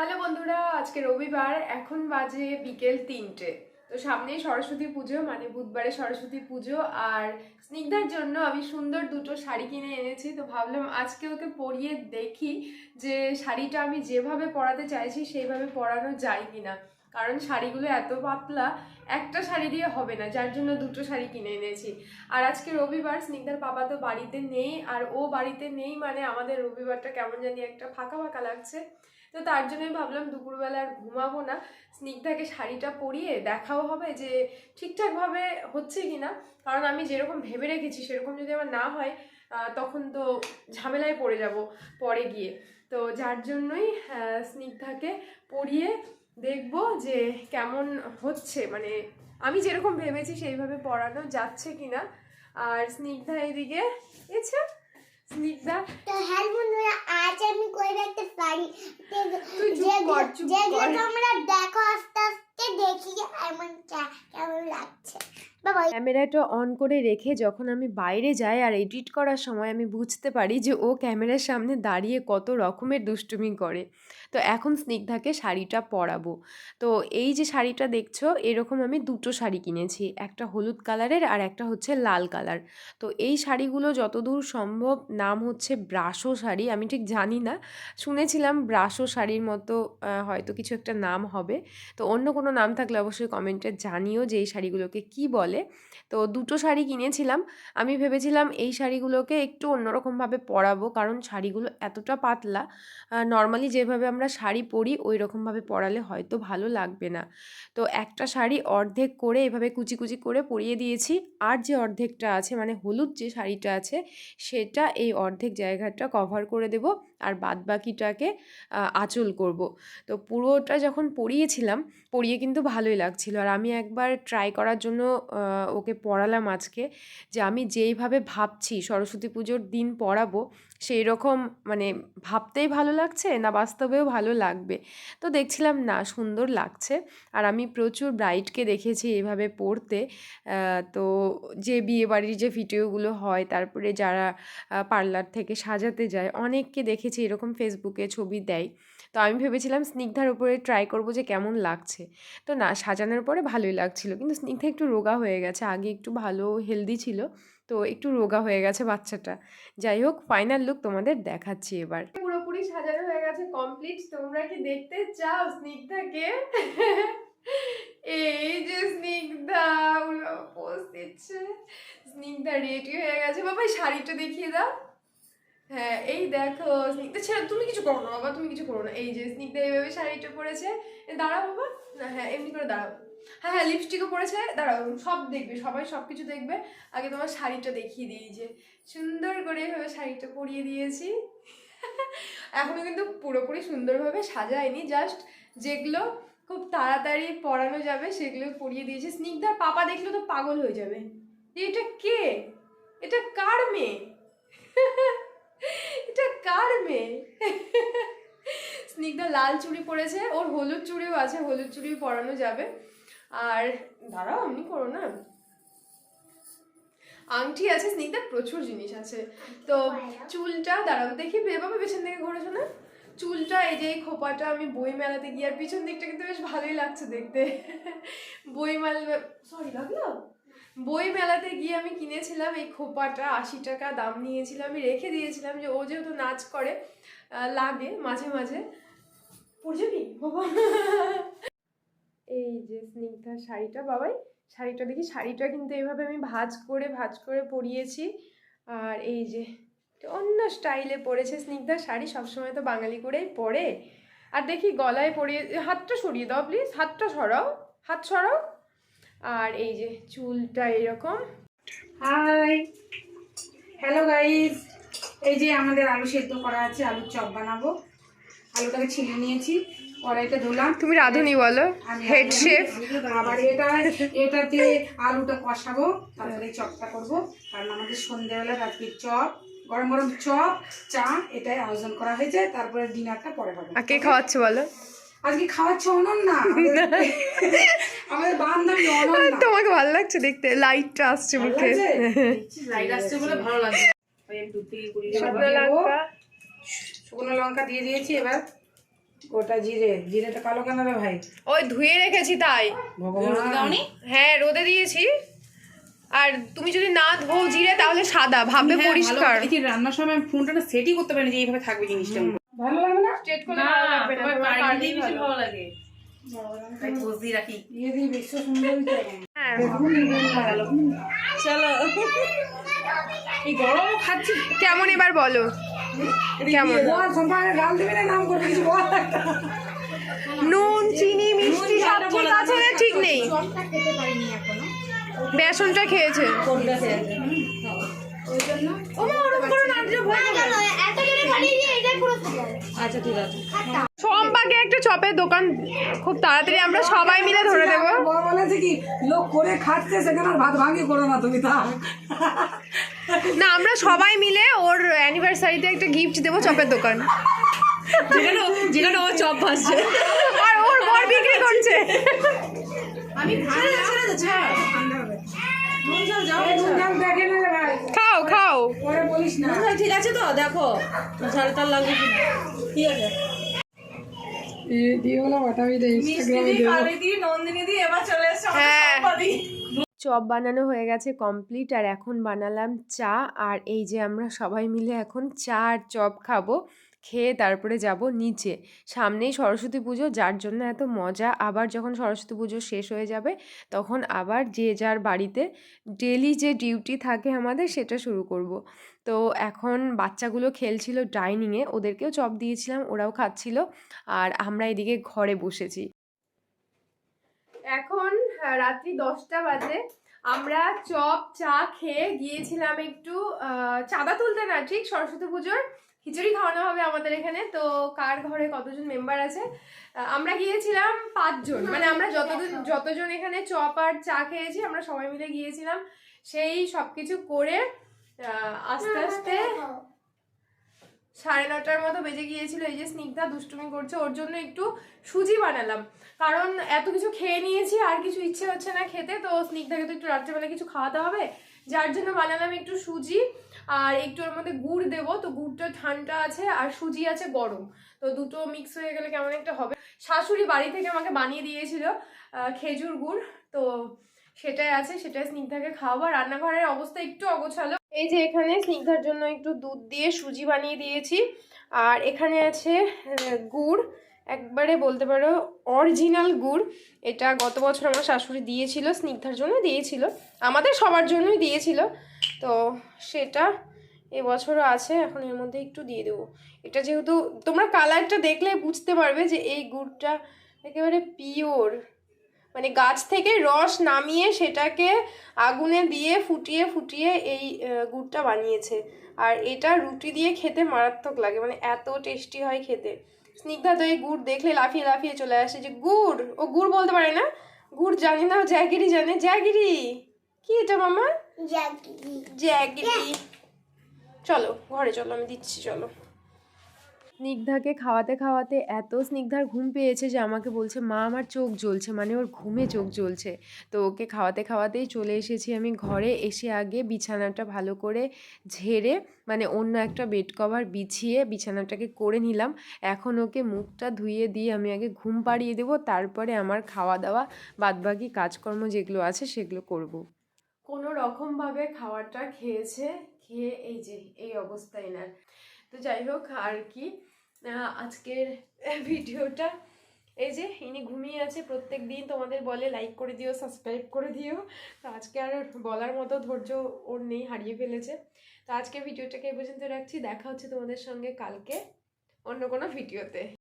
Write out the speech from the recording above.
Hello বন্ধুরা, আজকে রবিবার, এখন বাজে বিকেল তিনটে। তো সামনেই সরস্বতী পুজো মানে বুধবারে সরস্বতী পুজো, আর স্নিগ্ধার জন্য আমি সুন্দর দুটো শাড়ি কিনে এনেছি। তো ভাবলাম আজকে ওকে পরিয়ে দেখি যে শাড়িটা আমি যেভাবে পরাতে চাইছি, সেইভাবে পরানো যায় কি না কারণ শাড়িগুলো এত পাতলা, একটা শাড়ি দিয়ে হবে না, যার জন্য দুটো শাড়ি কিনে এনেছি। আর আজকে রবিবার, স্নিগ্ধার বাবা তো বাড়িতে নেই, আর ও বাড়িতে নেই মানে আমাদের রবিবারটা কেমন জানি একটা ফাঁকা ফাঁকা লাগছে। তো তার জন্যই ভাবলাম দুপুরবেলা আর ঘুমাবো না। স্নিগ্ধাকে শাড়িটা পরিয়ে দেখাও হবে যে ঠিকঠাকভাবে হচ্ছে কি না কারণ আমি যেরকম ভেবে রেখেছি সেরকম যদি আমার না হয় তখন তো ঝামেলায় পড়ে যাব পরে গিয়ে। তো যার জন্যই স্নিগ্ধাকে পরিয়ে দেখব যে কেমন হচ্ছে। মানে আমি যেরকম ভেবেছি সেইভাবে পড়ানো যাচ্ছে কিনা। আর স্নিগ্ধা এদিকে এছে স্নিগ্ধা? তো হ্যাঁ বন্ধুরা আজ আমি করে একটা শাড়ি। যে যে তোমরা দেখো আস্তে আস্তে দেখি এমন কেমন লাগছে। ক্যামেরাটা অন করে রেখে যখন আমি বাইরে যাই আর এডিট করার সময় আমি বুঝতে পারি যে ও ক্যামেরার সামনে দাঁড়িয়ে কত রকমের দুষ্টুমি করে। তো এখন স্নিগ্ধাকে শাড়িটা পরাবো। তো এই যে শাড়িটা দেখছ, এরকম আমি দুটো শাড়ি কিনেছি, একটা হলুদ কালারের আর একটা হচ্ছে লাল কালার। তো এই শাড়িগুলো যতদূর সম্ভব নাম হচ্ছে ব্রাশো শাড়ি, আমি ঠিক জানি না। শুনেছিলাম ব্রাশো শাড়ির মতো হয়তো কিছু একটা নাম হবে। তো অন্য কোনো নাম থাকলে অবশ্যই কমেন্টে জানিও যে এই শাড়িগুলোকে কী বলে। তো দুটো শাড়ি কিনেছিলাম। আমি ভেবেছিলাম এই শাড়িগুলোকে একটু অন্যরকমভাবে পরাবো, কারণ শাড়িগুলো এতটা পাতলা নর্মালি যেভাবে আমরা শাড়ি পরি ওই রকমভাবে পরালে হয়তো ভালো লাগবে না। তো একটা শাড়ি অর্ধেক করে এভাবে কুচি কুচি করে পরিয়ে দিয়েছি। আর যে অর্ধেকটা আছে মানে হলুদ যে শাড়িটা আছে, সেটা এই অর্ধেক জায়গাটা কভার করে দেব। আর বাদ বাকিটাকে আঁচল করব। তো পুরোটা যখন পড়িয়েছিলাম, পড়িয়ে কিন্তু ভালোই লাগছিল। আর আমি একবার ট্রাই করার জন্য ওকে পড়ালাম আজকে যে আমি যেইভাবে ভাবছি সরস্বতী পুজোর দিন পড়াবো সেই রকম মানে ভাবতেই ভালো লাগছে না বাস্তবেও ভালো লাগবে। তো দেখছিলাম, না, সুন্দর লাগছে। আর আমি প্রচুর ব্রাইটকে দেখেছি এভাবে পড়তে। তো যে বিয়েবাড়ির যে ভিডিওগুলো হয়, তারপরে যারা পার্লার থেকে সাজাতে যায়, অনেককে দেখেছি এরকম ফেসবুকে ছবি দেয়। তো আমি ভেবেছিলাম স্নিগ্ধার উপরে ট্রাই করব যে কেমন লাগছে। তো না, সাজানোর পরে ভালোই লাগছিল। কিন্তু স্নিগ্ধা একটু রোগা হয়ে গেছে, আগে একটু ভালো, হেলদি ছিল। তো একটু রোগা হয়ে গেছে বাচ্চাটা। যাই হোক ফাইনাল লুক তোমাদের দেখাচ্ছি এবার। পুরোপুরি সাজানো হয়ে গেছে কমপ্লিট তোমরা কি দেখতে চাও স্নিগ্ধাকে? এই যে স্নিগ্ধা পোস্ট দিচ্ছে স্নিগ্ধা রেডি হয়ে গেছে। বাবা, এই শাড়িটা দেখিয়ে দাও। হ্যাঁ এই দেখো স্নিগ্ধা। ছেড়ে, তুমি কিছু করো না বাবা, তুমি কিছু করো না। এই যে স্নিগ্ধা এইভাবে শাড়িটা পরেছে। দাঁড়াও বাবা। না হ্যাঁ এমনি করে দাঁড়াও। হ্যাঁ হ্যাঁ লিপস্টিকও পরেছে দাঁড়াও, সব দেখবে, সবাই সব কিছু দেখবে। আগে তোমার শাড়িটা দেখিয়ে দিই যে সুন্দর করে এভাবে শাড়িটা পরিয়ে দিয়েছি। এখনও কিন্তু পুরোপুরি সুন্দরভাবে সাজায়নি জাস্ট যেগুলো খুব তাড়াতাড়ি পরানো যাবে, সেগুলো পরিয়ে দিয়েছি। স্নিগ্ধার পাপা দেখলে তো পাগল হয়ে যাবে। এটা কে? এটা কার মেয়ে? এটা কার মেয়ে? স্নিগ্ধা লাল চুড়ি পরেছে, ওর হলুদ চুড়িও আছে, হলুদ চুড়ি পরানো যাবে। আর দাঁড়াও এমনি করো না। আংটি আছে স্নিগ্ধার প্রচুর জিনিস আছে। তো চুলটা দাঁড়াও দেখি এভাবে পেছন থেকে ঘুরেছো না চুলটা এই যে এই খোপাটা আমি বই মেলাতে গিয়ে আর পিছন দিকটা কিন্তু বেশ ভালোই লাগছে দেখতে। বই মেলা সরি লাগল বই মেলাতে গিয়ে আমি কিনেছিলাম এই খোপাটা আশি টাকা দাম নিয়েছিল আমি রেখে দিয়েছিলাম যে ও যেহেতু নাচ করে লাগে মাঝে মাঝে। পড়ে যাবি বাবা। যে স্নিগ্ধা শাড়িটা, বাবাই, শাড়িটা দেখি, শাড়িটা কিন্তু এইভাবে আমি ভাজ করে ভাজ করে পরিয়েছি। আর এই যে অন্য স্টাইলে পরেছে স্নিগ্ধা শাড়ি, সবসময় তো বাঙালি করেই পরে। আর দেখি গলায় পরিয়ে, হাতটা সরিয়ে দাও প্লিজ হাতটা সরাও, হাত সরাও। আর এই যে চুলটা এরকম। হাই হ্যালো গাইস এই যে আমাদের আলু সেদ্ধ করা আছে, আলুর চপ বানাবো। আলুটাকে ছিলে নিয়েছি। কড়াইতে ধুলাম। তুমি রাঁধুনি বলো হেড শেফ আবার এটা এটাতে আলুটা কষাবো তারপরে চপটা করব। কারণ আমাদের সন্ধ্যেবেলা রাত্রি চপ গরম গরম চপ চা এটাই আয়োজন করা হয়েছে তারপরে ডিনারটা পরে হবে। কে খাওয়াচ্ছে বলো? আজকে খাওয়াচ্ছে অনন না আমাদের- বান্ধবী অনন তোমাকে ভালো লাগছে দেখতে? লাইটটা আসছে মুখে। লাইট আসছে বলে ভালো লাগে ওই দুধ থেকে কুড়ি শুকনো টাকা দিয়ে দেবো। লঙ্কা। শুকনো লঙ্কা দিয়ে দিয়েছি এবার। গোটা জিরে জিরেটা কালো কেন রে ভাই? ওই ধুয়ে রেখেছি তাই। ভগবান। হ্যাঁ রোদে দিয়েছি। আর তুমি যদি না ধোও জিরে তাহলে সাদা ভাববে হ্যাঁ, পরিষ্কার। দেখি রান্নার সময় আমি ফোনটা সেটই করতে পারিনি যে এইভাবে থাকবে জিনিসটা। ভালো লাগে না? স্ট্রেট করলে না ভালো লাগবে ভালো। ভালো লাগে। চলো। কেমন এবার বলো? কেমন? গাল দিবি না, নাম করবি কিছু। নুন চিনি মিষ্টি সব ঠিক আছে না? ঠিক নেই। বেসনটা খেয়েছে। এত জোরে বাড়িয়ে দিয়ে এটাই পুরো খাবে আচ্ছা একটা চপের দোকান খুব তাড়াতাড়ি আমরা সবাই মিলে ধরে দেবো। বর বলেছে কি লোক করে খাচ্ছে সেখানে ভাত ভাঙি করো না তুমি তা না আমরা সবাই মিলে ওর অ্যানিভার্সারিতে একটা গিফট দেবো চপের দোকান। যেখানে যেখানে ও চপ ভাসছে আর ওর বর বিক্রি করছে। আমি খাও খাও। পরে বলিস না। নুন ঝাল ঠিক আছে তো? দেখো ঝাল টাল লাগবে ঠিক আছে। হ্যাঁ। সম্পাদি চপ বানানো হয়ে গেছে কমপ্লিট আর এখন বানালাম চা আর এই যে আমরা সবাই মিলে এখন চা আর চপ খাব। খেয়ে তারপরে যাব নিচে। সামনেই সরস্বতী পুজো, যার জন্য এত মজা। আবার যখন সরস্বতী পুজো শেষ হয়ে যাবে, তখন আবার যে যার বাড়িতে ডেলি যে ডিউটি থাকে আমাদের, সেটা শুরু করব। তো এখন বাচ্চাগুলো খেলছিল ডাইনিংয়ে ওদেরকেও চপ দিয়েছিলাম, ওরাও খাচ্ছিল, আর আমরা এদিকে ঘরে বসেছি। এখন রাত্রি দশটা বাজে। আমরা চপ, চা খেয়ে গিয়েছিলাম একটু চাঁদা তুলতে না, ঠিক? সরস্বতী পুজোর খিচুড়ি খাওয়ানো হবে আমাদের এখানে। তো কার ঘরে কতজন মেম্বার আছে? আমরা গিয়েছিলাম পাঁচজন। মানে আমরা যতজন যতজন এখানে চপ আর চা খেয়েছি, আমরা সবাই মিলে গিয়েছিলাম। সেই সব কিছু করে আস্তে আস্তে সাড়ে নটার মতো বেজে গিয়েছিল, এই যে স্নিগ্ধা দুষ্টুমি করছে, ওর জন্য একটু সুজি বানালাম। কারণ এত কিছু খেয়ে নিয়েছি, আর কিছু ইচ্ছে হচ্ছে না খেতে, তো স্নিগ্ধাকে তো একটু রাত্রেবেলা কিছু খাওয়াতে হবে। যার জন্য বানালাম একটু সুজি, আর একটু ওর মধ্যে গুড় দেবো। তো গুড়টা ঠান্ডা আছে, আর সুজি আছে গরম। তো দুটো মিক্স হয়ে গেলে কেমন একটা হবে। শাশুড়ি বাড়ি থেকে আমাকে বানিয়ে দিয়েছিল খেজুর গুড়। তো সেটাই আছে, সেটাই স্নিগ্ধাকে খাওয়াবো। রান্নাঘরের অবস্থা একটু অগোছালো। এই যে এখানে স্নিগ্ধার জন্য একটু দুধ দিয়ে সুজি বানিয়ে দিয়েছি। আর এখানে আছে গুড়। একবারে বলতে পারো অরিজিনাল গুড়। এটা গত বছর আমার শাশুড়ি দিয়েছিল, স্নিগ্ধার জন্য দিয়েছিল। আমাদের সবার জন্যই দিয়েছিল। তো সেটা এবছরও আছে, এখন এর মধ্যে একটু দিয়ে দেবো। এটা যেহেতু তোমরা কালারটা দেখলে বুঝতে পারবে যে এই গুড়টা একেবারে পিওর মানে গাছ থেকে রস নামিয়ে সেটাকে আগুনে দিয়ে ফুটিয়ে ফুটিয়ে এই গুড়টা বানিয়েছে। আর এটা রুটি দিয়ে খেতে মারাত্মক লাগে মানে এত টেস্টি হয় খেতে। স্নিগ্ধা তো এই গুড় দেখলে লাফিয়ে লাফিয়ে চলে আসে যে গুড়? ও গুড় বলতে পারে না? গুড় জানে না জ্যাগিরি জানে। জ্যাগিরি? কি এটা মামা? জাগি জ্যাগিরি। চলো ঘরে চলো আমি দিচ্ছি চলো। স্নিগ্ধাকে খাওয়াতে খাওয়াতে এত স্নিগ্ধার ঘুম পেয়েছে যে আমাকে বলছে, মা, আমার চোখ জ্বলছে। মানে ওর ঘুমে চোখ জ্বলছে। তো ওকে খাওয়াতে খাওয়াতেই চলে এসেছি আমি ঘরে। এসে আগে বিছানাটা ভালো করে ঝেড়ে মানে অন্য একটা বেড কভার বিছিয়ে বিছানাটাকে করে নিলাম। এখন ওকে মুখটা ধুয়ে দিয়ে আমি আগে ঘুম পাড়িয়ে দেবো। তারপরে আমার খাওয়া দাওয়া বাদবাকি কাজকর্ম যেগুলো আছে সেগুলো করব। কোনো রকমভাবে খাবারটা খেয়েছে, খেয়ে এই যে, এই অবস্থায় এনার তো যাই হোক, আর কি আজকের ভিডিওটা, এই যে ইনি ঘুমিয়ে আছে, প্রত্যেক দিন তোমাদের বলে লাইক করে দিও সাবস্ক্রাইব করে দিও। তো আজকে আর বলার মতো ধৈর্য ওর নেই, হারিয়ে ফেলেছে। তো আজকে ভিডিওটাকে এই পর্যন্ত রাখছি, দেখা হচ্ছে তোমাদের সঙ্গে কালকে অন্য কোনো ভিডিওতে।